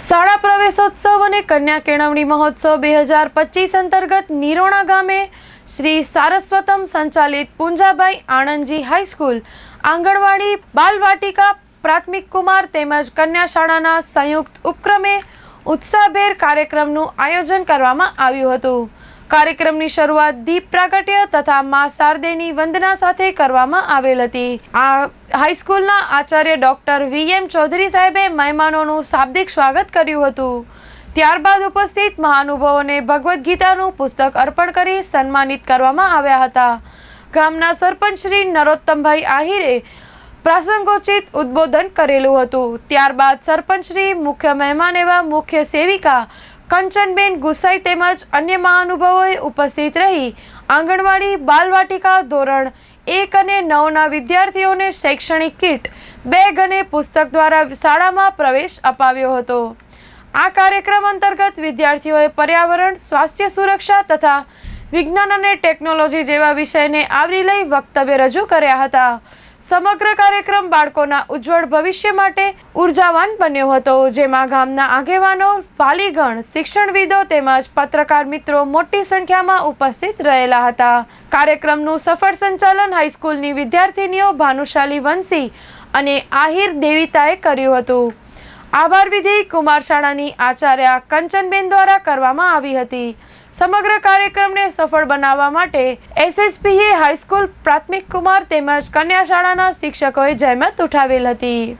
શાળા પ્રવેશોત્સવ અને કન્યા કેળવણી મહોત્સવ બે હજાર પચીસ અંતર્ગત નિરોણા ગામે શ્રી સારસ્વતમ સંચાલિત પુંજાભાઈ આણંદજી હાઈસ્કૂલ આંગણવાડી, બાલવાટિકા, પ્રાથમિક કુમાર તેમજ કન્યા શાળાના સંયુક્ત ઉપક્રમે ઉત્સાહભેર કાર્યક્રમનું આયોજન કરવામાં આવ્યું હતું. કાર્યક્રમની શરૂઆત દીપ પ્રાગટ્ય તથા મા શારદેની વંદના સાથે કરવામાં આવેલ હતી. આ હાઈસ્કૂલના આચાર્ય ડોક્ટર વી એમ ચૌધરી સાહેબે મહેમાનોનું શાબ્દિક સ્વાગત કર્યું હતું. ત્યારબાદ ઉપસ્થિત મહાનુભાવોને ભગવદ્ ગીતાનું પુસ્તક અર્પણ કરી સન્માનિત કરવામાં આવ્યા હતા. ગામના સરપંચ શ્રી નરોત્તમભાઈ આહિરે પ્રાસંગોચિત ઉદ્બોધન કરેલું હતું. ત્યારબાદ સરપંચ શ્રી, મુખ્ય મહેમાન એવા મુખ્ય સેવિકા કંચનબેન ગુસાઈ તેમજ અન્ય મહાનુભાવોએ ઉપસ્થિત રહી આંગણવાડી બાલવાટિકા ધોરણ એક અને નવના વિદ્યાર્થીઓને શૈક્ષણિક કીટ, બેગ અને પુસ્તક દ્વારા શાળામાં પ્રવેશ અપાવ્યો હતો. આ કાર્યક્રમ અંતર્ગત વિદ્યાર્થીઓએ પર્યાવરણ, સ્વાસ્થ્ય સુરક્ષા તથા વિજ્ઞાન અને ટેકનોલોજી જેવા વિષયને આવરી લઈ વક્તવ્ય રજૂ કર્યા હતા. સમગ્ર કાર્યક્રમ બાળકોના ઉજ્જવળ ભવિષ્ય માટે ઉર્જાવાન બન્યો હતો, જેમાં ગામના આગેવાનો વાલીગણ શિક્ષણવિદો તેમજ પત્રકાર મિત્રો મોટી સંખ્યામાં ઉપસ્થિત રહેલા હતા. કાર્યક્રમનું સફળ સંચાલન હાઈસ્કૂલની વિદ્યાર્થીનીઓ ભાનુશાલી વંશી અને આહિર દેવિતાએ કર્યું હતું. આભાર વિધિ કુમાર શાળાની આચાર્ય કંચનબેન દ્વારા કરવામાં આવી હતી. સમગ્ર કાર્યક્રમને સફળ બનાવવા માટે એસએસપીએ હાઈસ્કૂલ પ્રાથમિક કુમાર તેમજ કન્યા શાળાના શિક્ષકોએ જહેમત ઉઠાવેલ હતી.